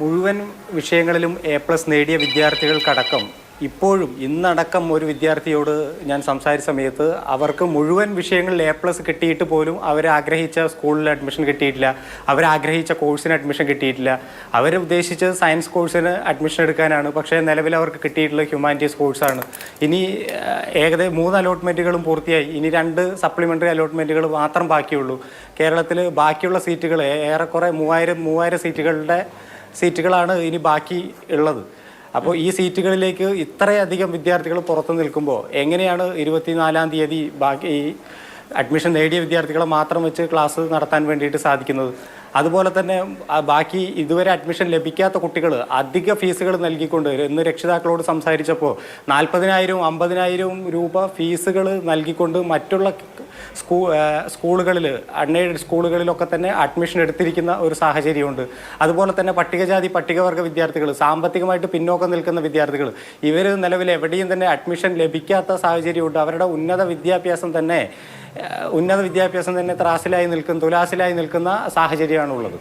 മുഴുവൻ വിഷയങ്ങളിലും A plus നേടിയ വിദ്യാർത്ഥികൾക്കടക്കം ഇപ്പോഴും ഇന്നടക്കം ഒരു വിദ്യാർത്ഥിയോട് ഞാൻ സംസാരിച്ച സമയത്ത് അവർക്ക് മുഴുവൻ വിഷയങ്ങളിൽ എ പ്ലസ് കിട്ടിയിട്ട് പോലും അവരാഗ്രഹിച്ച സ്കൂളിൽ അഡ്മിഷൻ കിട്ടിയിട്ടില്ല. അവരാഗ്രഹിച്ച കോഴ്സിന് അഡ്മിഷൻ കിട്ടിയിട്ടില്ല. അവർ ഉദ്ദേശിച്ചത് സയൻസ് കോഴ്സിന് അഡ്മിഷൻ എടുക്കാനാണ്. പക്ഷേ നിലവിൽ അവർക്ക് കിട്ടിയിട്ടുള്ളത് ഹ്യൂമാനിറ്റീസ് കോഴ്സാണ് ഇനി ഏകദേശം മൂന്ന് അലോട്ട്മെന്റുകളും പൂർത്തിയായി. ഇനി രണ്ട് സപ്ലിമെന്ററി അലോട്ട്മെന്റുകൾ മാത്രം ബാക്കിയുള്ളൂ. കേരളത്തിൽ ബാക്കിയുള്ള സീറ്റുകൾ ഏറെക്കുറെ മൂവായിരം മൂവായിരം സീറ്റുകളുടെ സീറ്റുകളാണ് ഇനി ബാക്കി ഉള്ളത്. അപ്പോൾ ഈ സീറ്റുകളിലേക്ക് ഇത്രയധികം വിദ്യാർത്ഥികൾ പുറത്തു നിൽക്കുമ്പോൾ എങ്ങനെയാണ് ഇരുപത്തിനാലാം തീയതി ബാക്കി ഈ അഡ്മിഷൻ നേടിയ വിദ്യാർത്ഥികളെ മാത്രം വെച്ച് ക്ലാസ് നടത്താൻ വേണ്ടിയിട്ട് സാധിക്കുന്നത്? അതുപോലെ തന്നെ ബാക്കി ഇതുവരെ അഡ്മിഷൻ ലഭിക്കാത്ത കുട്ടികൾ അധിക ഫീസുകൾ നൽകിക്കൊണ്ട് ഇന്ന് രക്ഷിതാക്കളോട് സംസാരിച്ചപ്പോൾ നാൽപ്പതിനായിരവും അമ്പതിനായിരവും രൂപ ഫീസുകൾ നൽകിക്കൊണ്ട് മറ്റുള്ള സ്കൂ സ്കൂളുകളിൽ അൺഎയ്ഡഡ് സ്കൂളുകളിലൊക്കെ തന്നെ അഡ്മിഷൻ എടുത്തിരിക്കുന്ന ഒരു സാഹചര്യമുണ്ട്. അതുപോലെ തന്നെ പട്ടികജാതി പട്ടികവർഗ വിദ്യാർത്ഥികൾ സാമ്പത്തികമായിട്ട് പിന്നോക്കം നിൽക്കുന്ന വിദ്യാർത്ഥികൾ ഇവർ നിലവിൽ എവിടെയും തന്നെ അഡ്മിഷൻ ലഭിക്കാത്ത സാഹചര്യമുണ്ട്. അവരുടെ ഉന്നത വിദ്യാഭ്യാസം തന്നെ ഉന്നത വിദ്യാഭ്യാസം തന്നെ ത്രാസിലായി നിൽക്കുന്ന തുലാസിലായി നിൽക്കുന്ന സാഹചര്യമാണുള്ളത്.